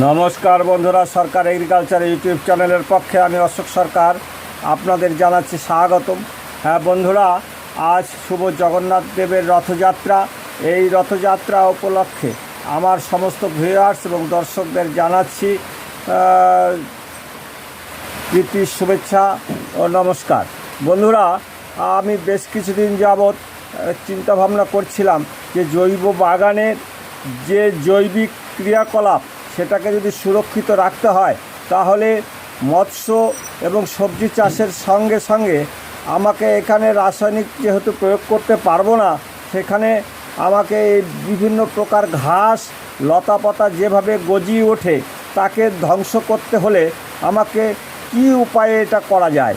নমস্কার বন্ধুরা, সরকার agriculture YouTube চ্যানেলের পক্ষে আমি অশোক সরকার। আপনাদের জানাচ্ছি স্বাগতম। হ্যাঁ বন্ধুরা, আজ শুভ জগন্নাথ দেবের রথযাত্রা। এই রথযাত্রা উপলক্ষে আমার সমস্ত ভিউয়ার্স এবং দর্শকদের জানাচ্ছি প্রীতির শুভেচ্ছা ও নমস্কার। বন্ধুরা, আমি বেশ কিছুদিন যাবৎ চিন্তা ভাবনা করছিলাম যে জৈব বাগানের যে জৈবিক ক্রিয়াকলাপ সেটাকে যদি সুরক্ষিত রাখতে হয়, তাহলে মৎস্য এবং সবজি চাষের সঙ্গে সঙ্গে আমাকে এখানে রাসায়নিক যেহেতু প্রয়োগ করতে পারব না, সেখানে আমাকে বিভিন্ন প্রকার ঘাস, লতাপাতা যেভাবে গজিয়ে ওঠে, তাকে ধ্বংস করতে হলে আমাকে কি উপায়ে এটা করা যায়?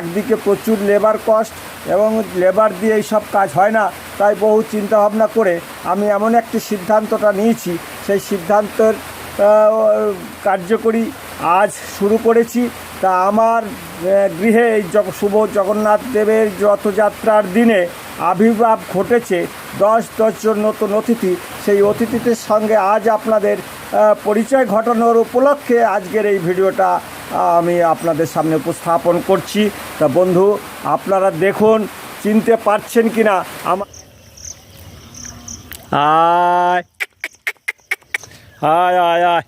একদিকে প্রচুর লেবার কস্ট এবং লেবার দিয়ে এই সব কাজ হয় না, তাই বহু চিন্তা ভাবনা করে আমি এমন একটি সিদ্ধান্তটা নিয়েছি। সেই সিদ্ধান্তের কার্যকরী আজ শুরু করেছি। তা আমার গৃহে এই শুভ জগন্নাথ দেবের রথযাত্রার দিনে আবির্ভাব ঘটেছে। দশ দশজন নতুন অতিথি। সেই অতিথিদের সঙ্গে আজ আপনাদের পরিচয় ঘটানোর উপলক্ষে আজকের এই ভিডিওটা আমি আপনাদের সামনে উপস্থাপন করছি। তা বন্ধু, আপনারা দেখুন, চিনতে পারছেন কি না আমার আয়। আয় আয় আয়